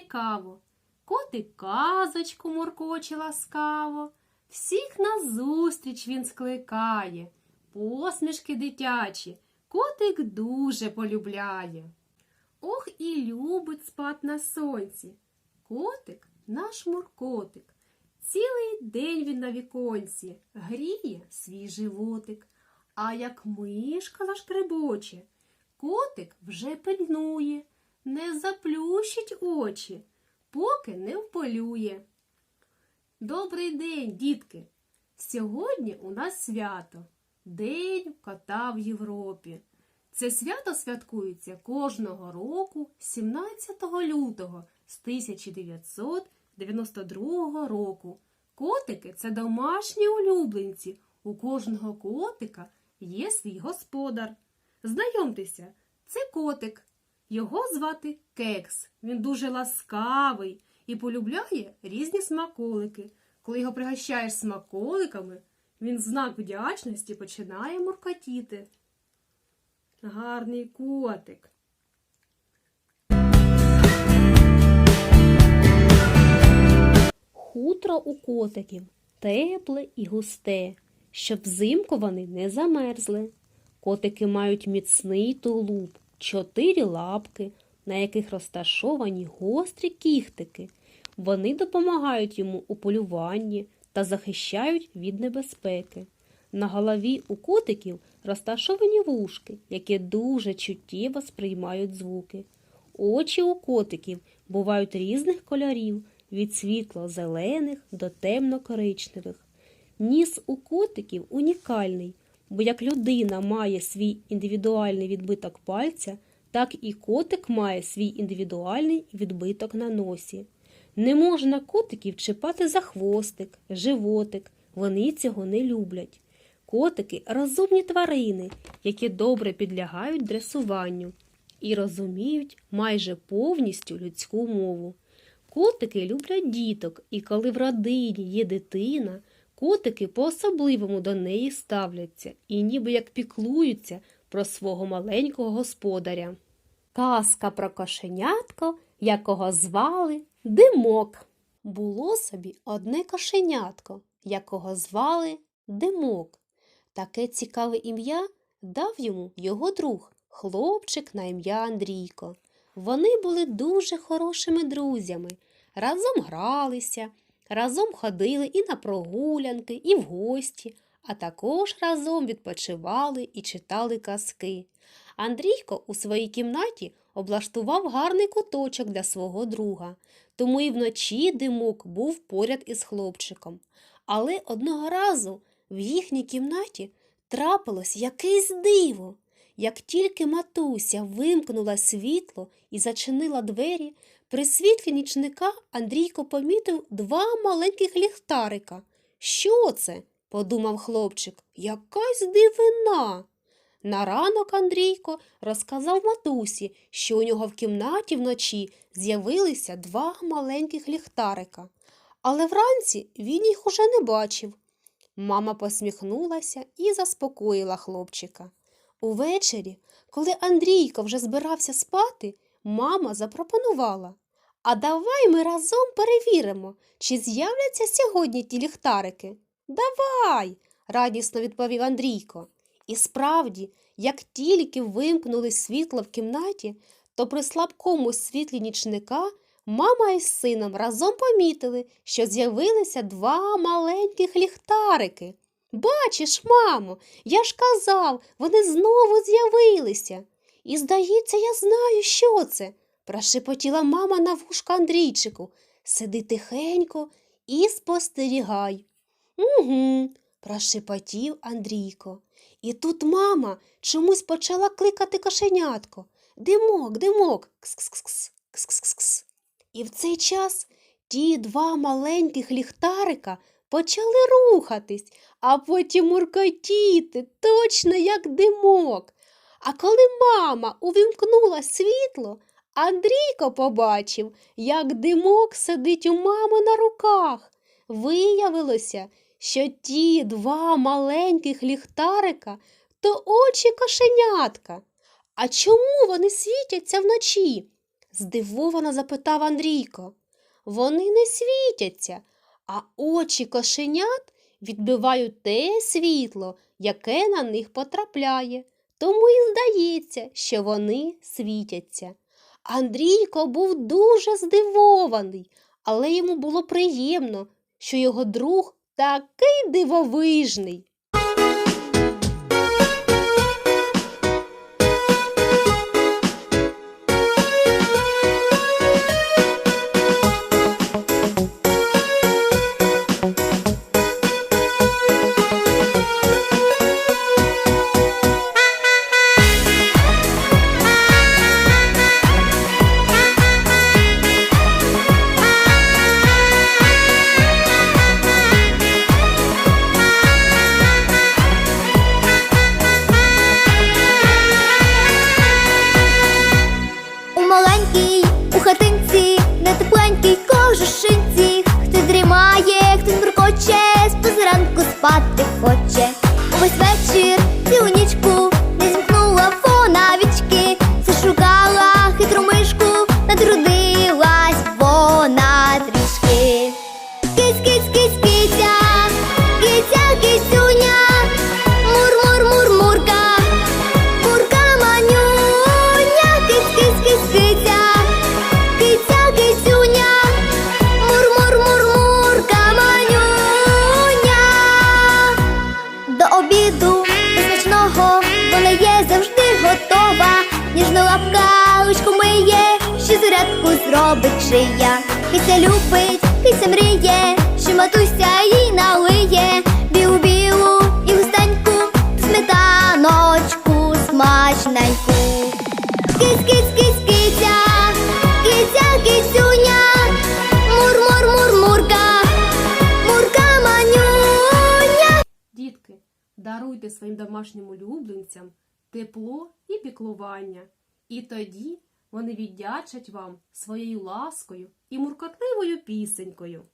цікаво. Котик казочку муркоче ласкаво. Всіх назустріч він скликає. Посмішки дитячі котик дуже полюбляє. Ох і любить спать на сонці. Котик наш муркотик. Цілий день він на віконці гріє свій животик. А як мишка зашкребоче, котик вже пильнує, не заплющить очі, поки не вполює. Добрий день, дітки! Сьогодні у нас свято День кота в Європі. Це свято святкується кожного року 17 лютого з 1992 року. Котики це домашні улюбленці. У кожного котика є свій господар. Знайомтеся, це котик. Його звати Кекс. Він дуже ласкавий і полюбляє різні смаколики. Коли його пригощаєш смаколиками, він в знак вдячності починає муркотіти. Гарний котик. Хутро у котиків тепле і густе, щоб взимку вони не замерзли. Котики мають міцний тулуб, чотири лапки, на яких розташовані гострі кіхтики. Вони допомагають йому у полюванні та захищають від небезпеки. На голові у котиків розташовані вушки, які дуже чуттєво сприймають звуки. Очі у котиків бувають різних кольорів від світло-зелених до темно-коричневих. Ніс у котиків унікальний, бо як людина має свій індивідуальний відбиток пальця, так і котик має свій індивідуальний відбиток на носі. Не можна котиків чіпати за хвостик, животик, вони цього не люблять. Котики розумні тварини, які добре підлягають дресуванню і розуміють майже повністю людську мову. Котики люблять діток, і коли в родині є дитина, котики по-особливому до неї ставляться і ніби як піклуються про свого маленького господаря. Казка про кошенятко, якого звали Димок. Було собі одне кошенятко, якого звали Димок. Таке цікаве ім'я дав йому його друг, хлопчик на ім'я Андрійко. Вони були дуже хорошими друзями, разом гралися, разом ходили і на прогулянки, і в гості, а також разом відпочивали і читали казки. Андрійко у своїй кімнаті облаштував гарний куточок для свого друга, тому і вночі димок був поряд із хлопчиком. Але одного разу в їхній кімнаті трапилось якесь диво. Як тільки матуся вимкнула світло і зачинила двері, при світлі нічника Андрійко помітив два маленьких ліхтарика. Що це? подумав хлопчик. Якась дивина. На ранок Андрійко розказав матусі, що у нього в кімнаті вночі з'явилися два маленьких ліхтарика. Але вранці він їх уже не бачив. Мама посміхнулася і заспокоїла хлопчика. Увечері, коли Андрійко вже збирався спати, мама запропонувала. А давай ми разом перевіримо, чи з'являться сьогодні ті ліхтарики. Давай, радісно відповів Андрійко. І справді, як тільки вимкнули світло в кімнаті, то при слабкому світлі нічника мама із сином разом помітили, що з'явилися два маленьких ліхтарики. Бачиш, мамо, я ж казав, вони знову з'явилися. І, здається, я знаю, що це, прошепотіла мама на вушка Андрійчику. Сиди тихенько і спостерігай. Угу, прошепотів Андрійко. І тут мама чомусь почала кликати кошенятко. Димок, димок, кс-кс-кс, кс-кс-кс. І в цей час ті два маленьких ліхтарика почали рухатись, а потім муркотіти, точно як димок. А коли мама увімкнула світло, Андрійко побачив, як димок сидить у мами на руках. Виявилося, що ті два маленьких ліхтарика то очі кошенятка. А чому вони світяться вночі? здивовано запитав Андрійко. Вони не світяться, а очі кошенят відбивають те світло, яке на них потрапляє. Тому і здається, що вони світяться. Андрійко був дуже здивований, але йому було приємно, що його друг такий дивовижний. Зробить шия. Киця любить, киця мріє, що матуся їй налиє. Білу білу і густеньку, сметаночку смачненьку. Кись, кись, кись, киця, киця, кицюня, мур, мур, мур, мурка, мурка манюня. Дітки, даруйте своїм домашнім улюбленцям тепло і піклування, і тоді вони віддячать вам своєю ласкою і муркотливою пісенькою.